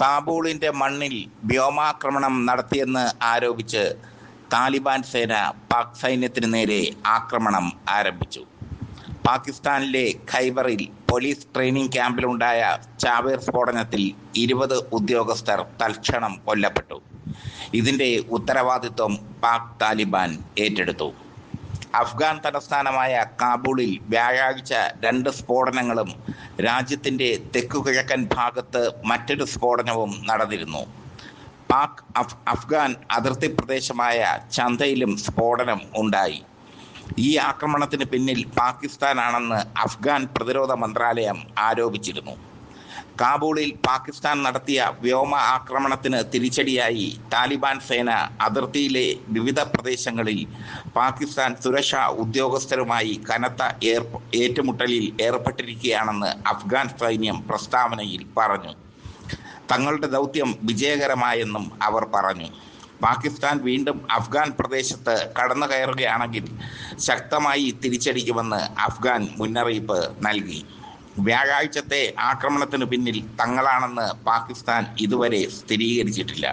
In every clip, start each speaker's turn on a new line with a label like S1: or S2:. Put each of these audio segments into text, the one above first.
S1: കാബൂളിന്റെ മണ്ണിൽ വ്യോമാക്രമണം നടത്തിയെന്ന് ആരോപിച്ച് താലിബാൻ സേന പാക് സൈന്യത്തിന് നേരെ ആക്രമണം ആരംഭിച്ചു. പാകിസ്ഥാനിലെ ഖൈബറിൽ പോലീസ് ട്രെയിനിങ് ക്യാമ്പിലുണ്ടായ ചാവേർ സ്ഫോടനത്തിൽ ഇരുപത് ഉദ്യോഗസ്ഥർ തൽക്ഷണം കൊല്ലപ്പെട്ടു. ഇതിന്റെ ഉത്തരവാദിത്വം പാക് താലിബാൻ ഏറ്റെടുത്തു. അഫ്ഗാൻ തലസ്ഥാനമായ കാബൂളിൽ വ്യാഴാഴ്ച രണ്ട് സ്ഫോടനങ്ങളും രാജ്യത്തിന്റെ തെക്കുകിഴക്കൻ ഭാഗത്ത് മറ്റൊരു സ്ഫോടനവും നടന്നിരുന്നു. പാക് അഫ് അഫ്ഗാൻ അതിർത്തി പ്രദേശമായ ചന്തയിലും സ്ഫോടനം ഉണ്ടായി. ഈ ആക്രമണത്തിന് പിന്നിൽ പാകിസ്ഥാനാണെന്ന് അഫ്ഗാൻ പ്രതിരോധ മന്ത്രാലയം ആരോപിച്ചിരുന്നു. കാബൂളിൽ പാകിസ്ഥാൻ നടത്തിയ വ്യോമ ആക്രമണത്തിന് തിരിച്ചടിയായി താലിബാൻ സേന അതിർത്തിയിലെ വിവിധ പ്രദേശങ്ങളിൽ പാകിസ്ഥാൻ സുരക്ഷാ ഉദ്യോഗസ്ഥരുമായി കനത്ത ഏറ്റുമുട്ടലിൽ ഏർപ്പെട്ടിരിക്കുകയാണെന്ന് അഫ്ഗാൻ സൈന്യം പ്രസ്താവനയിൽ പറഞ്ഞു. തങ്ങളുടെ ദൗത്യം വിജയകരമായെന്നും അവർ പറഞ്ഞു. പാകിസ്ഥാൻ വീണ്ടും അഫ്ഗാൻ പ്രദേശത്ത് കടന്നു കയറുകയാണെങ്കിൽ ശക്തമായി തിരിച്ചടിക്കുമെന്ന് അഫ്ഗാൻ മുന്നറിയിപ്പ് നൽകി. വ്യാഴാഴ്ചത്തെ ആക്രമണത്തിന് പിന്നിൽ തങ്ങളാണെന്ന് പാകിസ്ഥാൻ ഇതുവരെ സ്ഥിരീകരിച്ചിട്ടില്ല.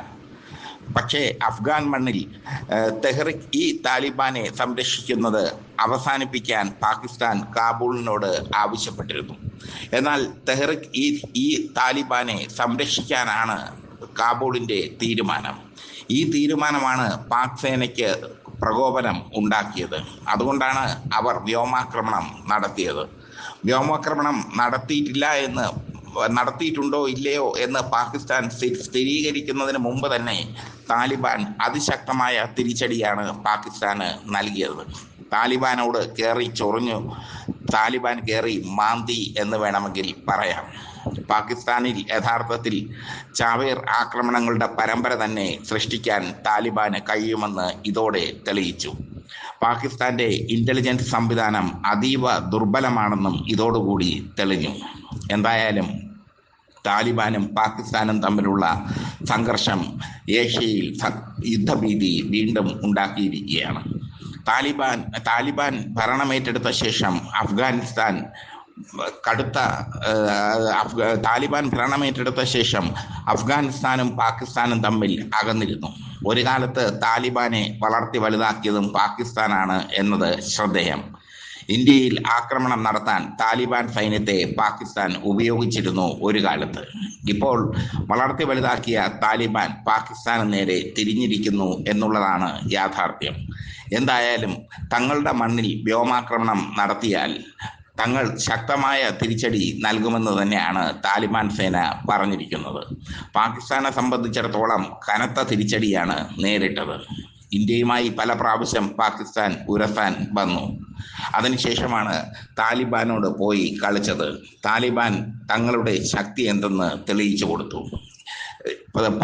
S1: പക്ഷേ അഫ്ഗാൻ മണ്ണിൽ തെഹ്റിക് ഇ താലിബാനെ സംരക്ഷിക്കുന്നത് അവസാനിപ്പിക്കാൻ പാകിസ്ഥാൻ കാബൂളിനോട് ആവശ്യപ്പെട്ടിരുന്നു. എന്നാൽ തെഹ്റിക് ഇ ഈ താലിബാനെ സംരക്ഷിക്കാനാണ് കാബൂളിന്റെ തീരുമാനം. ഈ തീരുമാനമാണ് പാക് സേനയ്ക്ക് പ്രകോപനം ഉണ്ടാക്കിയത്. അതുകൊണ്ടാണ് അവർ വ്യോമാക്രമണം നടത്തിയത്. വ്യോമാക്രമണം നടത്തിയിട്ടില്ല എന്ന് നടത്തിയിട്ടുണ്ടോ ഇല്ലയോ എന്ന് പാകിസ്ഥാൻ സ്ഥി- സ്ഥിരീകരിക്കുന്നതിന് മുമ്പ് തന്നെ താലിബാൻ അതിശക്തമായ തിരിച്ചടിയാണ് പാകിസ്ഥാന് നൽകിയത്. താലിബാനോട് കയറി ചൊറിഞ്ഞു. താലിബാൻ കയറി മാന്തി എന്ന് വേണമെങ്കിൽ പറയാം. പാകിസ്ഥാനിൽ യഥാർത്ഥത്തിൽ ചാവേർ ആക്രമണങ്ങളുടെ പരമ്പര തന്നെ സൃഷ്ടിക്കാൻ താലിബാന് കഴിയുമെന്ന് ഇതോടെ തെളിയിച്ചു. പാകിസ്ഥാന്റെ ഇന്റലിജൻസ് സംവിധാനം അതീവ ദുർബലമാണെന്നും ഇതോടുകൂടി തെളിഞ്ഞു. എന്തായാലും താലിബാനും പാകിസ്ഥാനും തമ്മിലുള്ള സംഘർഷം ഏഷ്യയിൽ യുദ്ധഭീതി വീണ്ടും ഉണ്ടാക്കിയിരിക്കുകയാണ്. താലിബാൻ താലിബാൻ ഭരണമേറ്റെടുത്ത ശേഷം അഫ്ഗാനിസ്ഥാൻ കടുത്ത താലിബാൻ ഭരണമേറ്റെടുത്ത ശേഷം അഫ്ഗാനിസ്ഥാനും പാകിസ്ഥാനും തമ്മിൽ അകന്നിരുന്നു. ഒരു കാലത്ത് താലിബാനെ വളർത്തി വലുതാക്കിയതും പാകിസ്ഥാനാണ് എന്നത് ശ്രദ്ധേയം. ഇന്ത്യയിൽ ആക്രമണം നടത്താൻ താലിബാൻ സൈന്യത്തെ പാകിസ്ഥാൻ ഉപയോഗിച്ചിരുന്നു ഒരു കാലത്ത്. ഇപ്പോൾ വളർത്തി വലുതാക്കിയ താലിബാൻ പാകിസ്ഥാന് നേരെ തിരിഞ്ഞിരിക്കുന്നു എന്നുള്ളതാണ് യാഥാർത്ഥ്യം. എന്തായാലും തങ്ങളുടെ മണ്ണിൽ വ്യോമാക്രമണം നടത്തിയാൽ തങ്ങൾ ശക്തമായ തിരിച്ചടി നൽകുമെന്ന് തന്നെയാണ് താലിബാൻ സേന പറഞ്ഞിരിക്കുന്നത്. പാകിസ്ഥാനെ സംബന്ധിച്ചിടത്തോളം കനത്ത തിരിച്ചടിയാണ് നേരിട്ടത്. ഇന്ത്യയുമായി പല പ്രാവശ്യം പാകിസ്ഥാൻ ഉരസാൻ വന്നു. അതിനുശേഷമാണ് താലിബാനോട് പോയി കളിച്ചത്. താലിബാൻ തങ്ങളുടെ ശക്തി എന്തെന്ന് തെളിയിച്ചു കൊടുത്തു.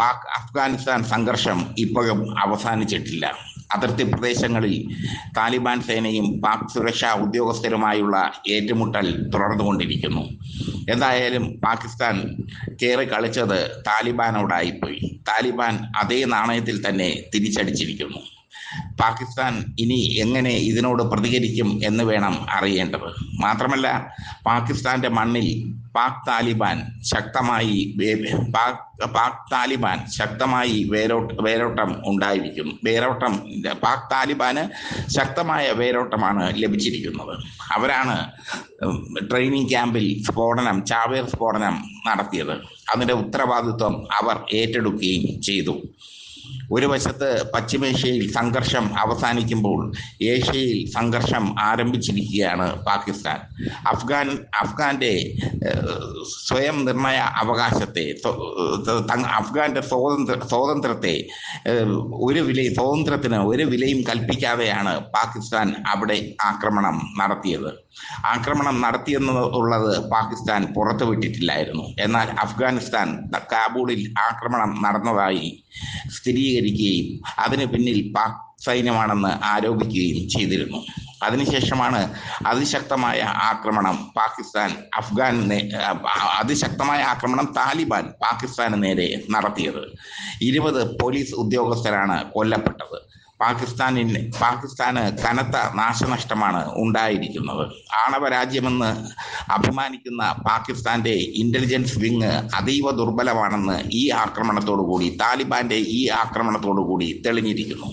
S1: പാക് അഫ്ഗാനിസ്ഥാൻ സംഘർഷം ഇപ്പോഴും അവസാനിച്ചിട്ടില്ല. അതിർത്തി പ്രദേശങ്ങളിൽ താലിബാൻ സേനയും പാക് സുരക്ഷാ ഉദ്യോഗസ്ഥരുമായുള്ള ഏറ്റുമുട്ടൽ തുടർന്നുകൊണ്ടിരിക്കുന്നു. എന്തായാലും പാകിസ്ഥാൻ കയറി കളിച്ചത് താലിബാനോടായിപ്പോയി. താലിബാൻ അതേ നാണയത്തിൽ തന്നെ തിരിച്ചടിച്ചിരിക്കുന്നു. പാകിസ്ഥാൻ ഇനി എങ്ങനെ ഇതിനോട് പ്രതികരിക്കും എന്ന് വേണം അറിയേണ്ടത്. മാത്രമല്ല പാകിസ്ഥാന്റെ മണ്ണിൽ പാക് താലിബാൻ ശക്തമായി പാക് പാക് താലിബാൻ ശക്തമായി വേരോട്ട് വേരോട്ടം ഉണ്ടായിരിക്കും. വേരോട്ടം പാക് താലിബാന് ശക്തമായ വേരോട്ടമാണ് ലഭിച്ചിരിക്കുന്നത്. അവരാണ് ട്രെയിനിങ് ക്യാമ്പിൽ സ്ഫോടനം ചാവേർ സ്ഫോടനം നടത്തിയത്. അതിന്റെ ഉത്തരവാദിത്വം അവർ ഏറ്റെടുക്കുകയും ചെയ്തു. ഒരു വശത്ത് പശ്ചിമേഷ്യയിൽ സംഘർഷം അവസാനിക്കുമ്പോൾ ഏഷ്യയിൽ സംഘർഷം ആരംഭിച്ചിരിക്കുകയാണ് പാകിസ്ഥാൻ. അഫ്ഗാൻ അഫ്ഗാന്റെ സ്വയം നിർണയ അവകാശത്തെ അഫ്ഗാന്റെ സ്വാതന്ത്ര്യ സ്വാതന്ത്ര്യത്തെ ഒരു വില സ്വാതന്ത്ര്യത്തിന് ഒരു വിലയും കൽപ്പിക്കാതെയാണ് പാകിസ്ഥാൻ അവിടെ ആക്രമണം നടത്തിയത്. ആക്രമണം നടത്തിയെന്നുള്ളത് പാകിസ്ഥാൻ പുറത്തുവിട്ടിട്ടില്ലായിരുന്നു. എന്നാൽ അഫ്ഗാനിസ്ഥാൻ കാബൂളിൽ ആക്രമണം നടന്നതായി സ്ഥിരീകരിക്കുകയും അതിന് പിന്നിൽ പാക് സൈന്യമാണെന്ന് ആരോപിക്കുകയും ചെയ്തിരുന്നു. അതിനുശേഷമാണ് അതിശക്തമായ ആക്രമണം പാകിസ്ഥാൻ അഫ്ഗാൻ അതിശക്തമായ ആക്രമണം താലിബാൻ പാകിസ്ഥാന് നേരെ നടത്തിയത്. ഇരുപത് പോലീസ് ഉദ്യോഗസ്ഥരാണ് കൊല്ലപ്പെട്ടത്. പാകിസ്ഥാനിന് പാകിസ്ഥാന് കനത്ത നാശനഷ്ടമാണ് ഉണ്ടായിരിക്കുന്നത്. ആണവ രാജ്യമെന്ന് അഭിമാനിക്കുന്ന പാകിസ്ഥാന്റെ ഇന്റലിജൻസ് വിങ് അതീവ ദുർബലമാണെന്ന് ഈ ആക്രമണത്തോടു കൂടി താലിബാന്റെ ഈ ആക്രമണത്തോടു കൂടി തെളിഞ്ഞിരിക്കുന്നു.